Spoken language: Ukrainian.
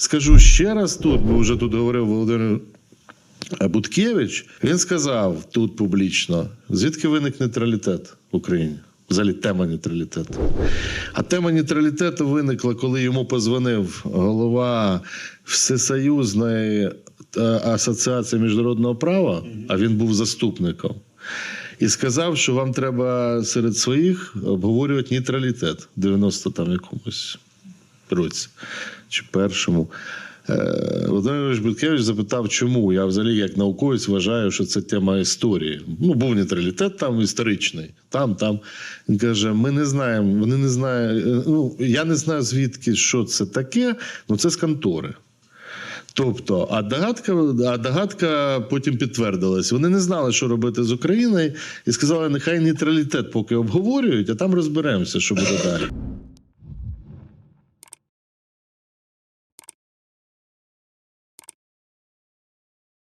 скажу ще раз тут, бо вже тут говорив Володимир Буткевич. Він сказав тут публічно, звідки виник нейтралітет в Україні. Взагалі тема нейтралітету. А тема нейтралітету виникла, коли йому позвонив голова Всесоюзної е, асоціації міжнародного права, а він був заступником, і сказав, що вам треба серед своїх обговорювати нейтралітет в 90 там якомусь році чи першому. Е, Володимир Ігорович Буткевич запитав, чому. Я взагалі, як науковець, вважаю, що це тема історії. Ну, був нейтралітет там історичний, там, там. Він каже: ми не знаємо, вони не знають. Ну, я не знаю, звідки що це таке, ну це з контори. Тобто, а догадка, а догадка потім підтвердилась. Вони не знали, що робити з Україною, і сказали, нехай нейтралітет поки обговорюють, а там розберемося, що буде далі.